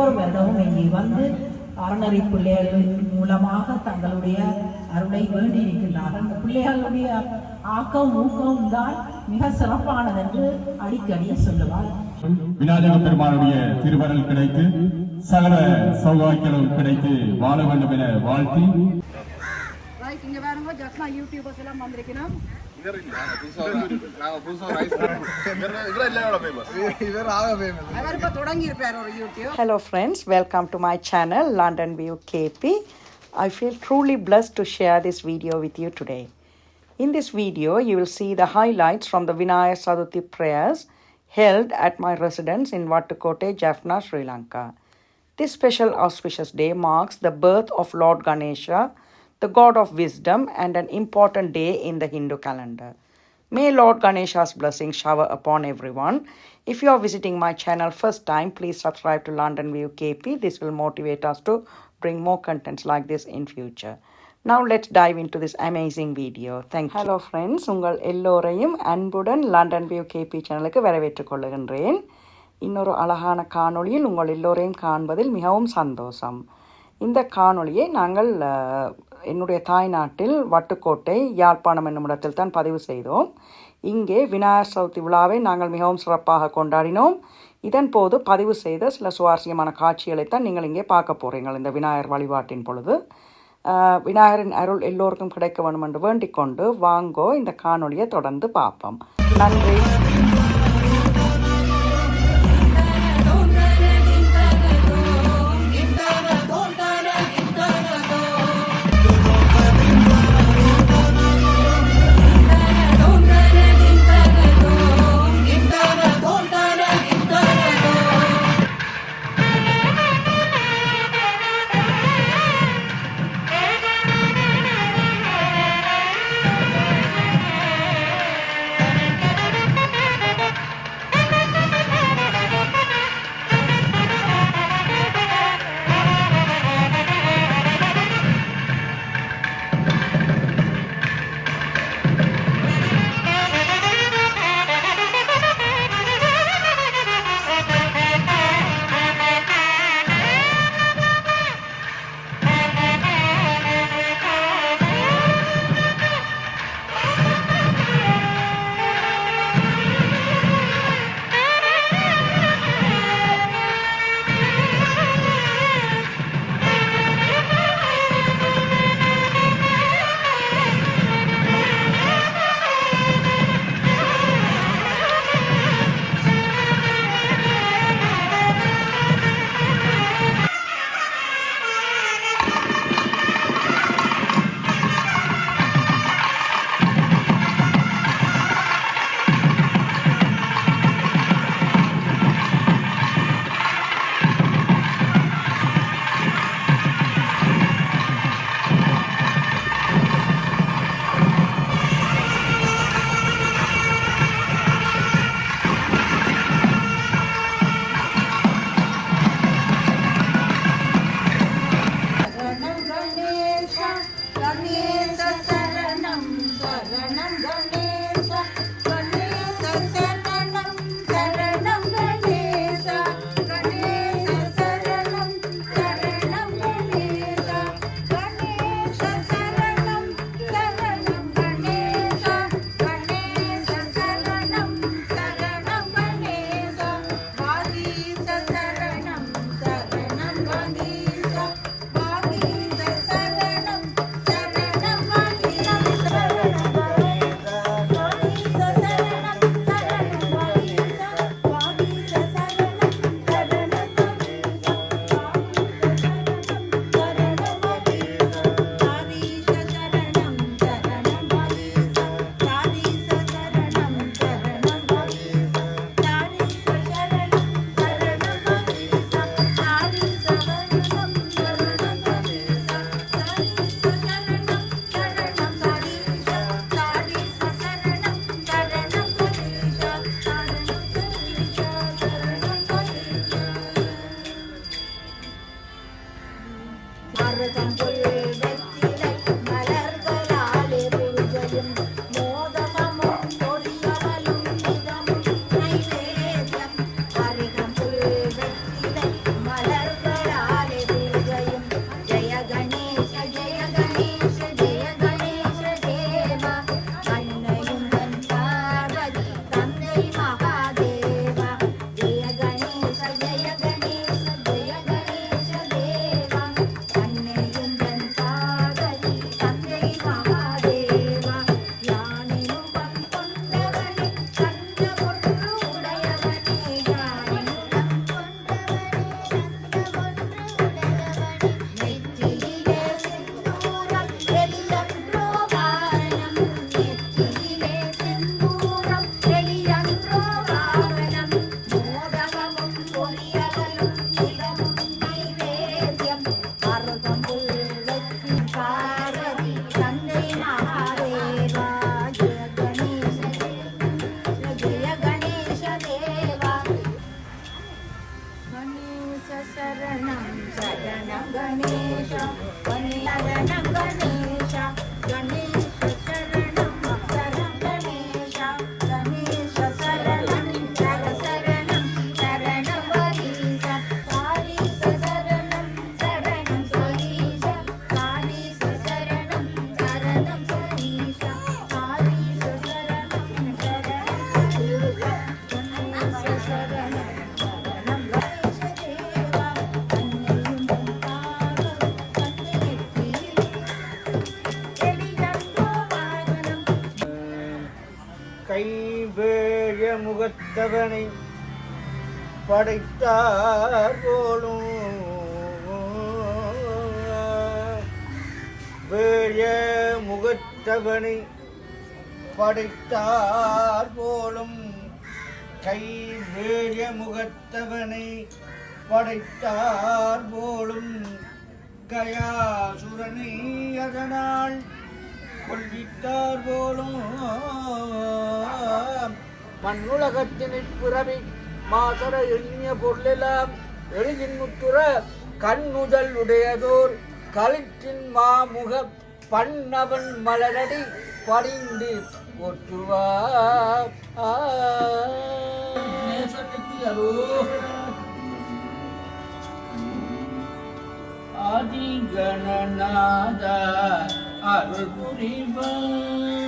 ஒவ்வொரு வருடமும் இங்கே வந்து அறநெறி பிள்ளைகள் மூலமாக தங்களுடைய அருளை வேண்டி இருக்கின்றார்கள் இந்த பிள்ளைகளுடைய ஆக்கம் ஊக்கம் தான் மிக சிறப்பானது என்று அடிக்கடி சொல்லுவார். விநாயக பெருமானுடைய திருவருள் கிடைத்து சகல சௌபாக்கியங்களும் கிடைத்து வாழ வேண்டும் என வாழ்த்தி. இங்க பாருங்க ஜஸ்னா யூடியூபர்ஸ் எல்லாம் வந்திருக்கணும். Hello, friends, welcome to my channel London View KP. I feel truly blessed to share this video with you today. In this video, you will see the highlights from the Vinaya Saduthi prayers held at my residence in Vatukote, Jaffna, Sri Lanka. This special auspicious day marks the birth of Lord Ganesha, the god of wisdom, and an important day in the Hindu calendar. May Lord Ganesha's blessings shower upon everyone. If you are visiting my channel first time, please subscribe to London View KP. This will motivate us to bring more contents like this in future. Now let's dive into this amazing video. Thank you. Hello friends, உங்கள் எல்லோரையும் அன்புடன் London view KP சேனலுக்கு வரவேற்றுக் கொள்ளுகின்றேன் இன்னொரு அழகான காணொளியில் உங்கள் எல்லோரையும் காண்பதில் மிகவும் சந்தோஷம் இந்த காணொளியை நாங்கள் அஹ், என்னுடைய தாய்நாட்டில் வட்டுக்கோட்டை யாழ்ப்பாணம் என்னும் இடத்தில் தான் பதிவு செய்தோம். இங்கே விநாயகர் சதுர்த்தி விழாவை நாங்கள் மிகவும் சிறப்பாக கொண்டாடினோம். இதன் போது பதிவு செய்த சில சுவாரஸ்யமான காட்சிகளைத்தான் நீங்கள் இங்கே பார்க்க போகிறீங்கள் இந்த விநாயகர் வழிபாட்டின் பொழுது. விநாயகரின் அருள் எல்லோருக்கும் கிடைக்க வேண்டும் என்று வேண்டிக் கொண்டு வாங்கோ இந்த காணொலியை தொடர்ந்து பார்ப்போம். நன்றி. முகத்தவனை படைத்தார் போலும். வேழிய முகத்தவனை படைத்தார் போலும். கை வேழிய முகத்தவனை படைத்தார் போலும். கயாசுரனை அதனால் கொள்வித்தார் போலும். மண்ணுலகத்தினிற் பிறவி மாதர எண்ணிய பொருளெல்லாம் எளிதின் முத்துற கண்ணுதல் உடையதோர் களிற்றின் மாமுக பண்ணவன் மலரடி பணிந்து ஒற்றுவார். ஆதிகணநாத அருள் புரிவாய்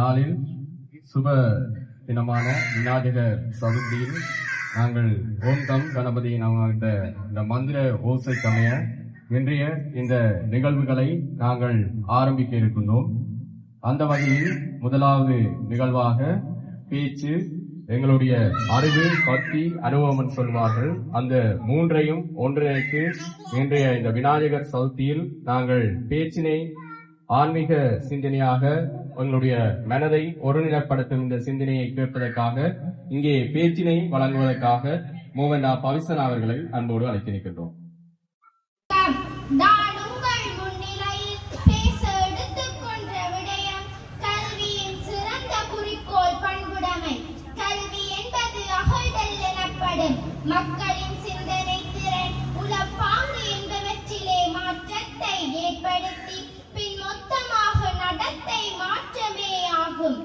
இந்த நாளில் சுப தினமான விநாயகர் சதுர்த்தியில் நாங்கள் ஓம் தம் கணபதி என்ற இந்த மந்திர ஓசை சமய இன்றைய இந்த நிகழ்வுகளை நாங்கள் ஆரம்பிக்க இருக்கின்றோம். அந்த வகையில் முதலாவது நிகழ்வாக பேச்சு எங்களுடைய அறிவு பக்தி அனுபவம் சொல்வார்கள். அந்த மூன்றையும் ஒன்றிணைத்து இன்றைய இந்த விநாயகர் சதுர்த்தியில் நாங்கள் பேச்சினை ஆன்மீக சிந்தனையாக உங்களுடைய மனதை ஒருநிலைப்படுத்தும் இந்த சிந்தனையை கேட்பதற்காக இங்கே பேச்சினை வழங்குவதற்காக மோகன்டா பவிசன் அவர்களை அன்போடு அழைத்திருக்கின்றோம். நான் மக்களின் சிந்தனை திறன் உளப்பாங்கு என்பவற்றிலே மாற்றத்தை ஏற்படுத்தி ஆகும்.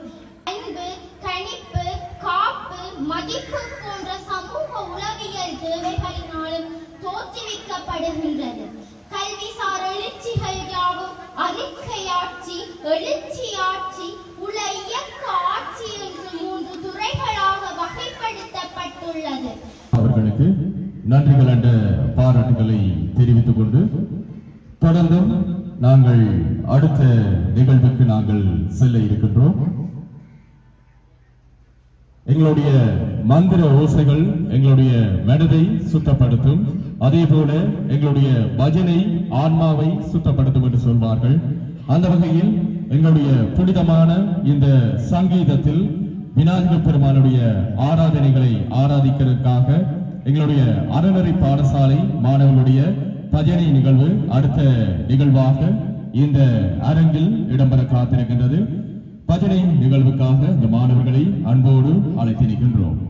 அன்பு கணிப்பு காப்பு மதிப்பு போன்ற சமூக உளவியல் தேவைகளினாலும் தோற்றுவிக்கப்படுகின்றது. கல்விசார் எழுச்சிகள் யாவும் அறிக்கையாட்சி எழுச்சியாட்சி உல இயக்க ஆட்சி என்று மூன்று துறைகளாக வகைப்படுத்தப்பட்டுள்ளது. அவர்களுக்கு நன்றிகள் என்ற பாராட்டுகளை தெரிவித்துக் கொண்டு தொடர்ந்தும் நாங்கள் அடுத்த நிகழ்வுக்கு நாங்கள் செல்ல இருக்கின்றோம். எங்களுடைய மந்திர ஓசைகள் எங்களுடைய மனதை சுத்தப்படுத்தும். அதே போல எங்களுடைய பஜனை ஆன்மாவை சுத்தப்படுத்தும் என்று சொல்வார்கள். அந்த வகையில் எங்களுடைய புனிதமான இந்த சங்கீதத்தில் விநாயக பெருமானுடைய ஆராதனைகளை ஆராதிக்கிறதுக்காக எங்களுடைய அறநெறி பாடசாலை மாணவர்களுடைய பஜனை நிகழ்வு அடுத்த நிகழ்வாக இந்த அரங்கில் இடம்பெற காத்திருக்கின்றது. பஜனை நிகழ்வுக்காக இந்த மாணவர்களை அன்போடு அழைத்திருக்கின்றோம்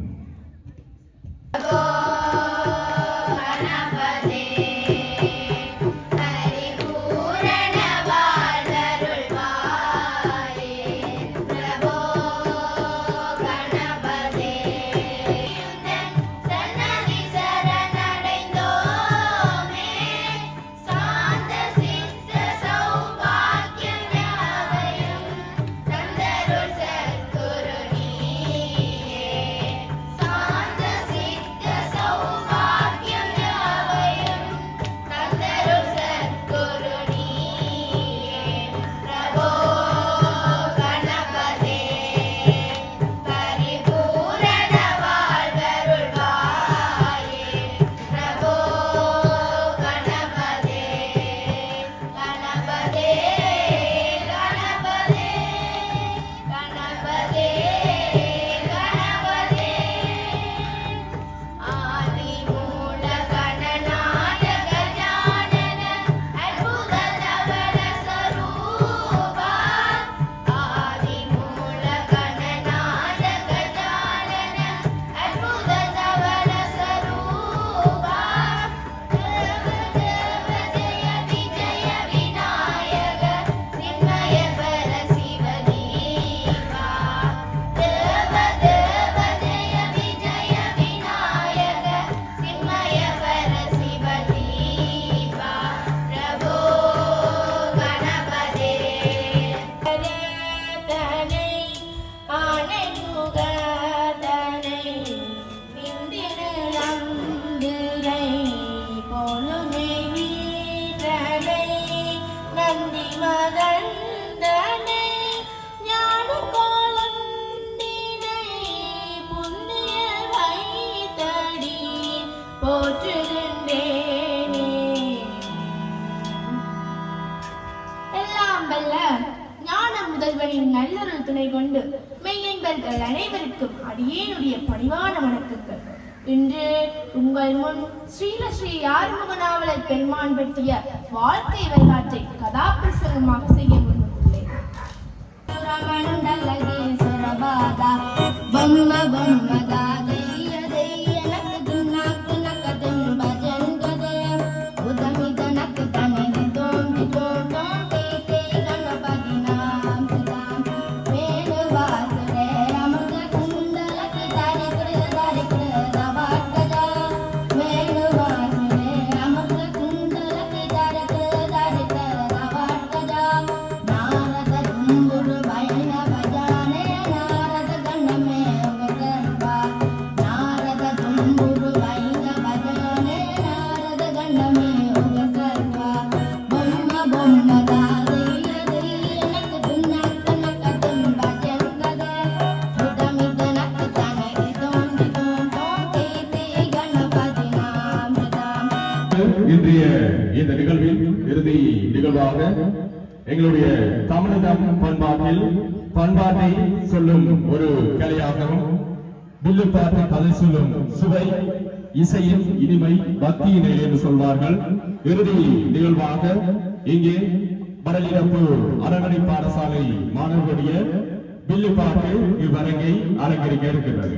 கொண்டு மெய்யன்பர்கள் அனைவருக்கும் அடியேனுடைய பணிவான வணக்கங்கள். இன்று உங்கள் முன் ஸ்ரீலஸ்ரீ ஆறுமுக பெருமான் பற்றிய வாழ்க்கை வரலாற்றை கதாபிரசங்கமாக செய்ய இந்த நிகழ்வில் இறுதி நிகழ்வாக எங்களுடைய தமிழகம் பண்பாட்டில் பண்பாட்டை சொல்லும் ஒரு கலையாகவும் வில்லுப்பாட்டை கதை சொல்லும் சுவை இசையின் இனிமை பக்தியினை என்று சொல்வார்கள். இறுதி நிகழ்வாக இங்கே வடலிரப்பு அறநடை பாடசாலை மாணவர்களுடைய வில்லுப்பாட்டு இவ்வரங்கை அரங்கேறிக்க இருக்கின்றது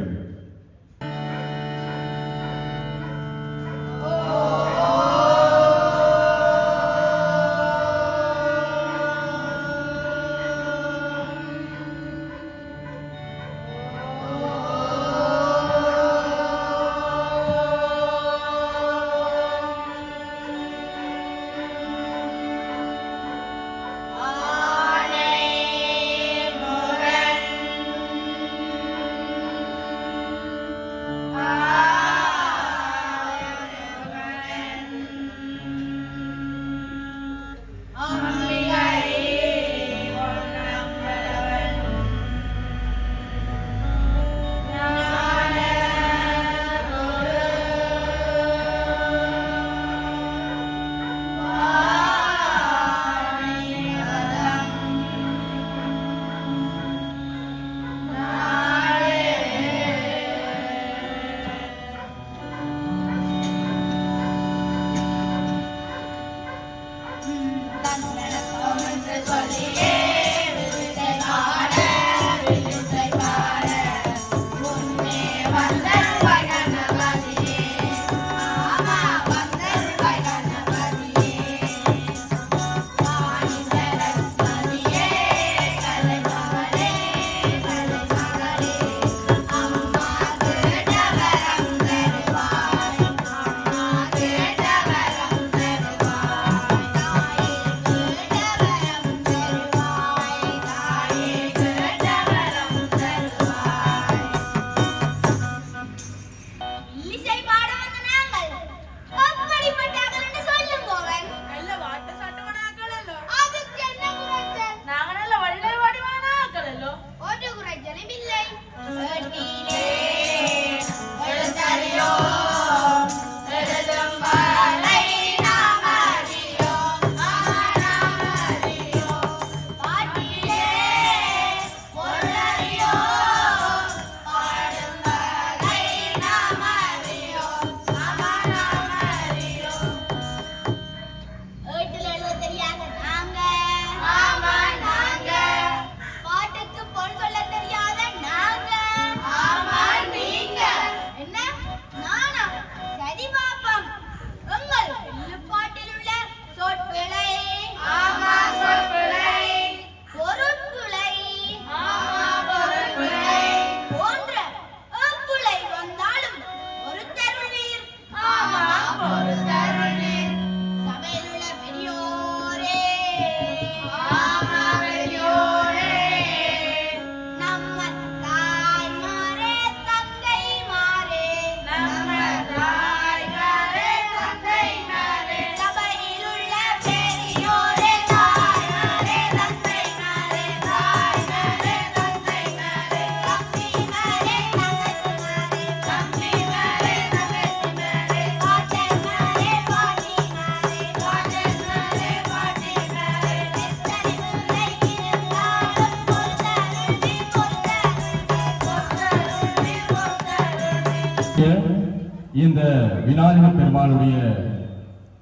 இந்த விநாயகர் பெருமானுடைய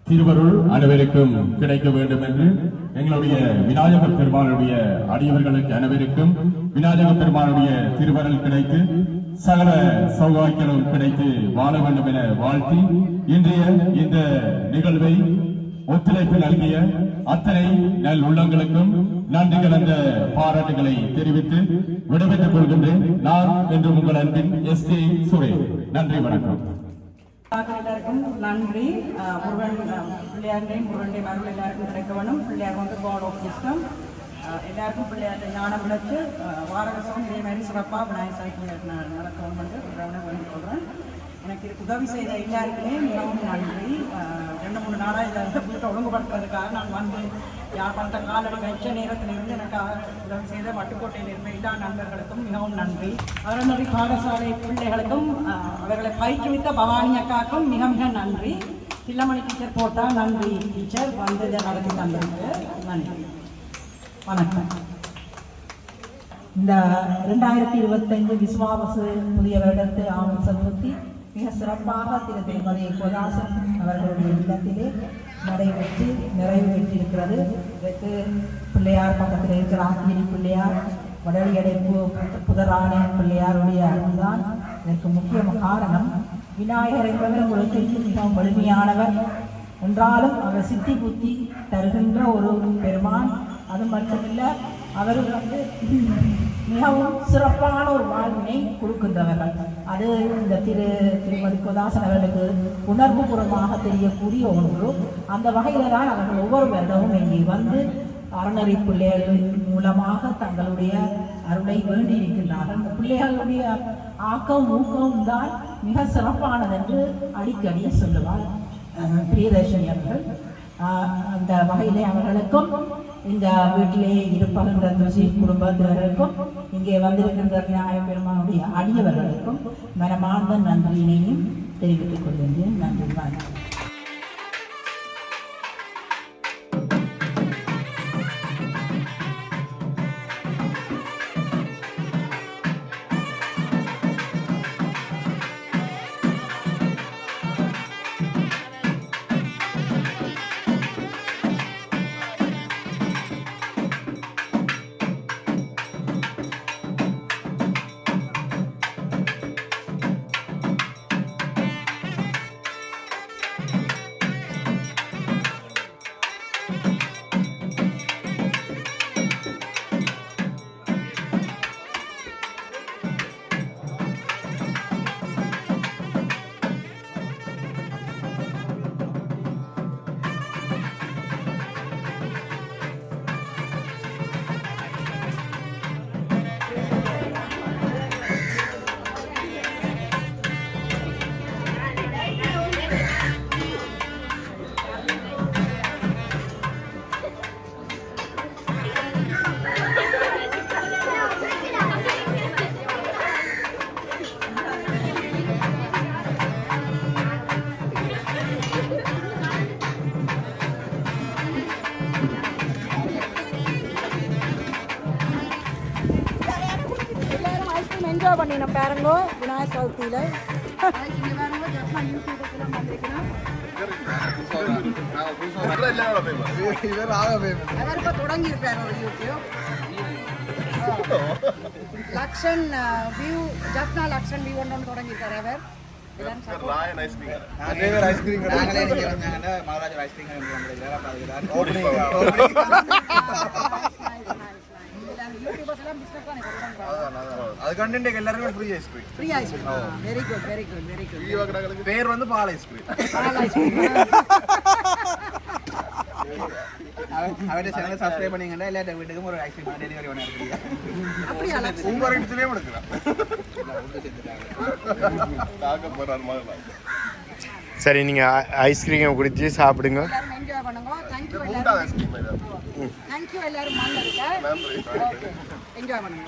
திருவருள் அனைவருக்கும் கிடைக்க வேண்டும் என்று எங்களுடைய விநாயகர் பெருமானுடைய அடியவர்களுக்கு அனைவருக்கும் விநாயகர் பெருமானுடைய திருவருள் கிடைத்து சகல சௌகாக்கியம் கிடைத்து வாழ வேண்டும் என வாழ்த்தி இன்றைய இந்த நிகழ்வை ஒத்துழைப்பு நல்கிய அத்தனை நல் உள்ளங்களுக்கும் நன்றி கலந்த பாராட்டுகளை தெரிவித்து விடைபெற்றுக் கொள்கின்றேன். நான் என்று உங்கள் அன்பின் எஸ் கே சுரேஷ். நன்றி வணக்கம். எல்லாருக்கும் நன்றி. முருகன் பிள்ளையாருடையும் முருகனுடைய மருள் எல்லாருக்கும் கிடைக்க வேணும். பிள்ளையார் வந்து காட் ஆஃப் சிஸ்டம் எல்லாருக்கும் பிள்ளையார் ஞானம் விளக்கு வாரகசம் இதே மாதிரி சிறப்பாக விநாயகர் சதுர்த்தி ந- நடக்கணும் என்று உறவினை வேண்டிக் எனக்கு இதுக்கு உதவி செய்த எல்லாருக்குமே மிகவும் நன்றி. ரெண்டு மூணு நாளாக இதை வீட்டை ஒழுங்குபடுத்துறதுக்காக நான் வந்து யாழ்ப்பாணத்தை காலடி வைச்ச நேரத்திலிருந்து எனக்கு உதவி செய்த வட்டுக்கோட்டையில் இருந்த எல்லா நண்பர்களுக்கும் மிகவும் நன்றி. அறநெறி பாடசாலை பிள்ளைகளுக்கும் அவர்களை பயிற்றுவித்த பவானி அக்காக்கும் மிக மிக நன்றி. தில்லமணி டீச்சர் போட்டால் நன்றி. டீச்சர் வந்து இதை நடத்தி தந்ததுக்கு நன்றி. வணக்கம். இந்த ரெண்டாயிரத்தி இருபத்தைந்து விஸ்வாவசு புதிய வருடத்து ஆவணம் செலுத்தி மிக சிறப்பாக திரு திருமதி கோதாசன் அவர்களுடைய இல்லத்திலே நடைபெற்று நிறைவு பெற்றிருக்கிறது. இதற்கு பிள்ளையார் பக்கத்தில் இருக்கிற ஆத்திரி பிள்ளையார் வடலியடை புதராணி பிள்ளையாருடைய அருள்தான் இதற்கு முக்கிய காரணம். விநாயகரை என்பவர் உங்களுக்கு மிகவும் வலிமையானவர். என்றாலும் அவர் சித்தி புத்தி தருகின்ற ஒரு பெருமான். அது மட்டுமில்ல அவர் வந்து மிகவும் சிறப்பான ஒரு வாழ்வினை கொடுக்கின்றவர்கள். அது இந்த திரு திருமதி குதாசன் அவர்களுக்கு உணர்வுபூர்வமாக தெரியக்கூடிய ஒன்று. அந்த வகையில் தான் அவர்கள் ஒவ்வொரு வருடமும் இங்கே வந்து அறநெறி பிள்ளைகளின் மூலமாக தங்களுடைய அருளை வேண்டி இருக்கின்றார்கள். இந்த பிள்ளைகளுடைய ஆக்கம் ஊக்கம் தான் மிக சிறப்பானது என்று அடிக்கடி சொல்லுவார். பிரியதர்ஷினி அவர்கள். அந்த வகையிலே அவர்களுக்கும் இந்த வீட்டிலேயே இருப்பகின்ற துசி குடும்பத்தினருக்கும் இங்கே வந்திருக்கின்ற நியாயபெருமானுடைய அடியவர்களுக்கும் மனமார்ந்த நன்றியினையும் தெரிவித்துக் கொள்கின்றேன். நன்றி வணக்கம். இப்போ தொடங்கியிருக்காரு ஒரு YouTube. Lakshan view Jasna Lakshan view ஒன்று தொடங்கியிருக்காரு அவர். Maharaja ice cream nice, nice. எல்லாரும் free ice cream free ice cream very good very good very good ஈவாக்கடாங்களுக்கு பேர் வந்து பால் ஐஸ்கிரீம் பால் ஐஸ்கிரீம் அவருடைய சேனலை சப்ஸ்கிரைப் பண்ணீங்கன்னா எல்லா வீட்டுக்கும் ஒரு ஐஸ்கிரீம் டெலிவரி பண்ண அப்படியா உங்க இடத்துலயே எடுக்கலாம் தாக்க போறாரு மாதிரி சரி நீங்கள் ஐஸ்கிரீம் குடிச்சு சாப்பிடுங்க. என்ஜாய் பண்ணுங்க எல்லாரும் தேங்க்யூ எல்லாரும் வந்திருக்க நன்றி என்ஜாய் பண்ணுங்க.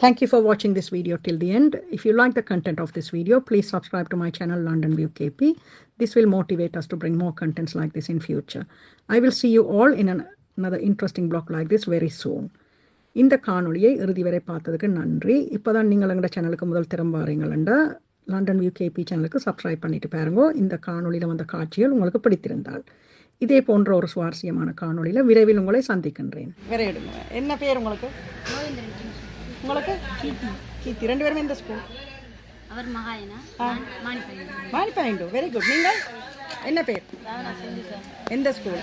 Thank you for watching this video till the end. If you like the content of this video, please subscribe to my channel London View KP. This will motivate us to bring more contents like this in future. I will see you all in an, another interesting blog like this very soon. இந்த காணொளியை இறுதி வரை பார்த்ததுக்கு நன்றி இப்போ தான் நீங்கள் எங்களோட சேனலுக்கு முதல் திறம் வாரீங்களா லண்டன் வியூ கேபி சேனலுக்கு சப்ஸ்கிரைப் பண்ணிட்டு பாருங்க இந்த காணொளியில் வந்த காட்சிகள் உங்களுக்கு பிடித்திருந்தால் இதே போன்ற ஒரு சுவாரஸ்யமான காணொளியில் விரைவில் உங்களை சந்திக்கின்றேன் விரையிடுங்க என்ன பேர் உங்களுக்கு உங்களுக்கு? கீர்த்தி. கீர்த்தி ரெண்டு பேருமே இந்த ஸ்கூல் அவர் மகாயனா? மாணி பாயிண்டு வெரி குட் நீங்கள்? என்ன பேர்? எந்த ஸ்கூல்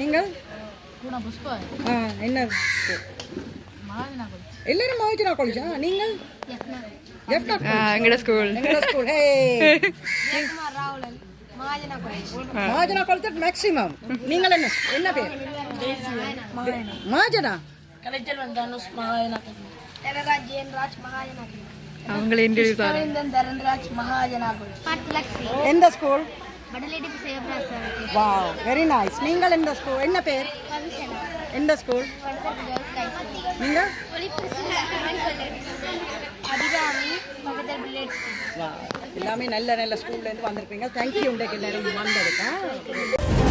நீங்கள்? ஆ என்ன school? எல்லாரும் மகாஜனா காலேஜா நீங்கள்? எங்கட ஸ்கூல் எங்கட school hey Mahajana college Mahajana college maximum நீங்கள் என்ன என்ன பேர்? மகாஜனா? வந்தானுஸ் அவங்களே தரன்ராஜ் மகாஜனா பட்லக்ஸி எந்த ஸ்கூல் வாவ் வெரி நைஸ் நீங்கள் எந்த ஸ்கூல் என்ன பேர்? எந்த ஸ்கூல் நீங்கள் அபிராமி பக்கத்தில் எல்லாமே நல்ல நல்ல ஸ்கூல்லேருந்து வந்திருப்பீங்க தேங்க்யூ இன்றைக்கு எல்லாரும் வந்திருக்கேன்